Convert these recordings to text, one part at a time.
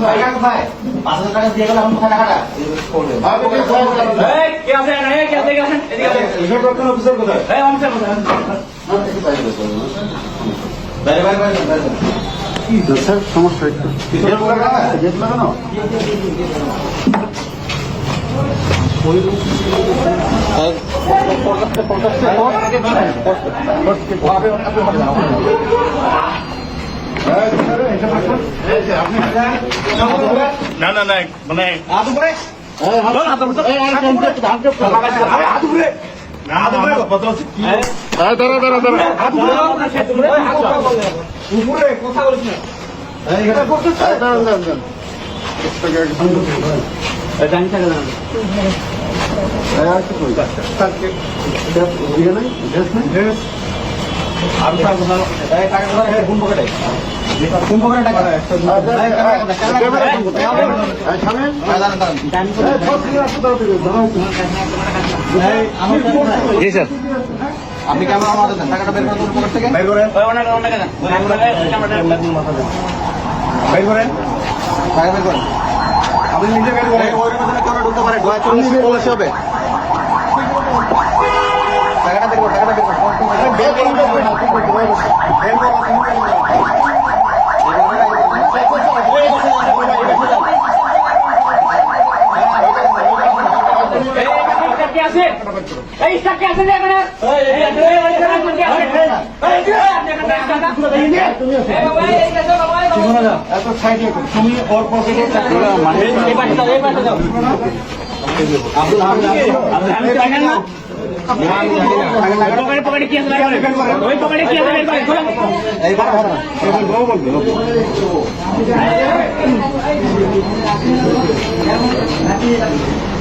টাকা কোথায় পাঁচ হাজার টাকা দিয়ে গেলে এখন কোথায় টাকাটা কে আছেন? কে আছেন? কে আছেন? এদিকে আসেন। অফিসার কোথায় এই, অফিসার কোথায়? বাইরে বাইরে বাইরে বাইরে স্যার সমস্যা একটু পিছনে কোথায় টাকা গেট লাগানো না না না মানে। আর ইয়ে টাকা কোথায় কোন পকেটে জি স্যার। আপনি ক্যামেরা আমাদের দেন? টাকাটা বের করে পকেট থেকে? বের করেন ওই, ওনাকে- ওনাকে দেন। এই, ক্যামেরাটা বের করেন টাকা বের করেন। আপনি নিজে বের এই, করেন। ওই রুমে যেন কেউ ঢুকতে পারে ডোয়া চল্লিশ পলাশ হবে। টাকাটা বের করো টাকাটা বের করো। বের করেন বের করেন বের করেন এই, এই, স্টাফ কে আছে? এই, স্টাফ কে আছে রে এখানে? এই, এই, এই, এই, স্টাফ কে আছে? এই, এই, আপনি এখানে স্টাফ আছে? এই, এই, বাবা, এই, এই, বাবা, এই, বাবা। এত সাইড তুমি ওর পকেটে টাকা মানে এই পাশে দাও, এই পাশে দাও। আব্দুল হামিদ আপনি আমি তো জানেন না? ওই পকেটে পকেটে কি আছে ওই পকেটে কি আছে বের করেন। খোলো।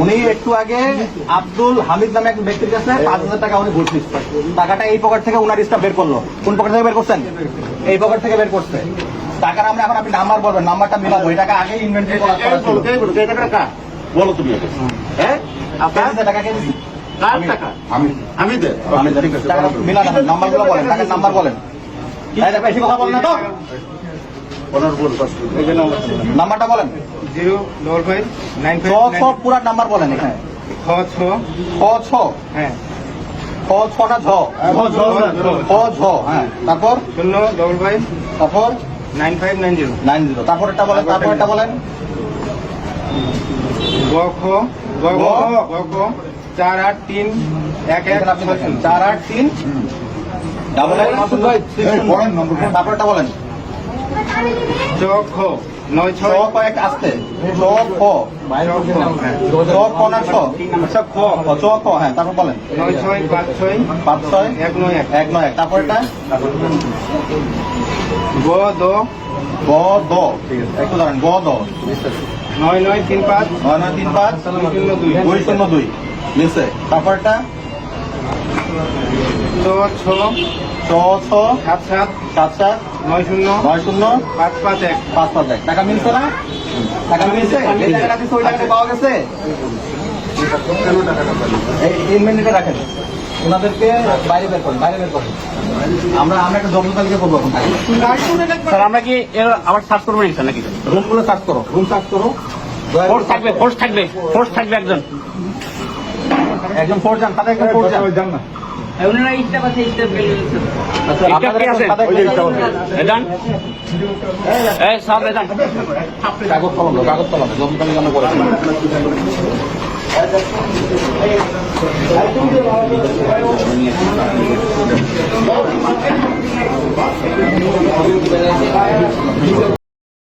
উনি একটু আগে আব্দুল হামিদ নামে এক ব্যক্তির কাছে পাঁচ হাজার টাকা উনি ঘুষ টাকাটা এই পকেট থেকে উনার স্টাফ বের করল। কোন পকেট থেকে বের করছেন? এই পকেট থেকে বের করছে। টাকার আমরা এখন আপনি নাম্বার বলবেন নাম্বারটা মিলাবো এই টাকা আগে ইনভেন্টরি করা? বলো তুমি হ্যাঁ? টাকা কে আমি নাম্বারগুলো বলেন টাকার নাম্বার বলেন। বেশি কথা বলেন না তো। নাম্বারটা বলেন। জিরো ডবল ফাইভ নাইন ছ ছ পুরা নাম্বার বলেন এখানে। ছ ছ। ছ ছ। হ্যাঁ। ছ ছটা ঝ। ছ ঝ হ্যাঁ। তারপর? শূন্য ডবল ফাইভ তারপর? Nine five nine zero. Nine zero. তারপরেরটা বলেন তারপরেরটা বলেন। গ খ গ গ গ খ চার আট তিন এক এক চার আট তিন। ডাবল এইট তারপরটা বলেন। চ খ নয় ছ ছয় কয়েক আসতে। ছ খ। ছ খ না ছ আচ্ছা খ ছ খ হ্যাঁ তারপর বলেন। নয় ছয় পাঁচ ছয় পাঁচ ছয় এক নয় এক। এক নয় এক। তারপরেরটা গ দ। গ দ। একটু দাঁড়ান গ দ। নয় নয় তিন পাঁচ। নয় নয় তিন পাঁচ। শূন্য দুই। দুই শূন্য দুই। তারপরটা ছ ছ ছ সাত সাত সাত সাত নয় শূন্য নয় শূন্য পাঁচ পাঁচ এক। পাঁচ পাঁচ এক টাকা মিলছে? না টাকা মিলছে। এই টাকাটা দিচ্ছে ওই টাকাটা পাওয়া গেছে? এই মিনিটে রাখেন। ওনাদেরকে বাইরে বের করেন বাইরে বের করেন। আমরা আমরা একটা জব্দ তালিকা করব এখন। স্যার আমরা কি এর আবার সার্চ করব নাকি রুমগুলো সার্চ করো। রুম সার্চ করো। ফোর্স থাকবে ফোর্স থাকবে ফোর্স থাকবে একজন। একজন ফোর যান তাদের একজন ফোর যান আচ্ছা, সব রেদান কাগজ কলম কাগজ করে দিই।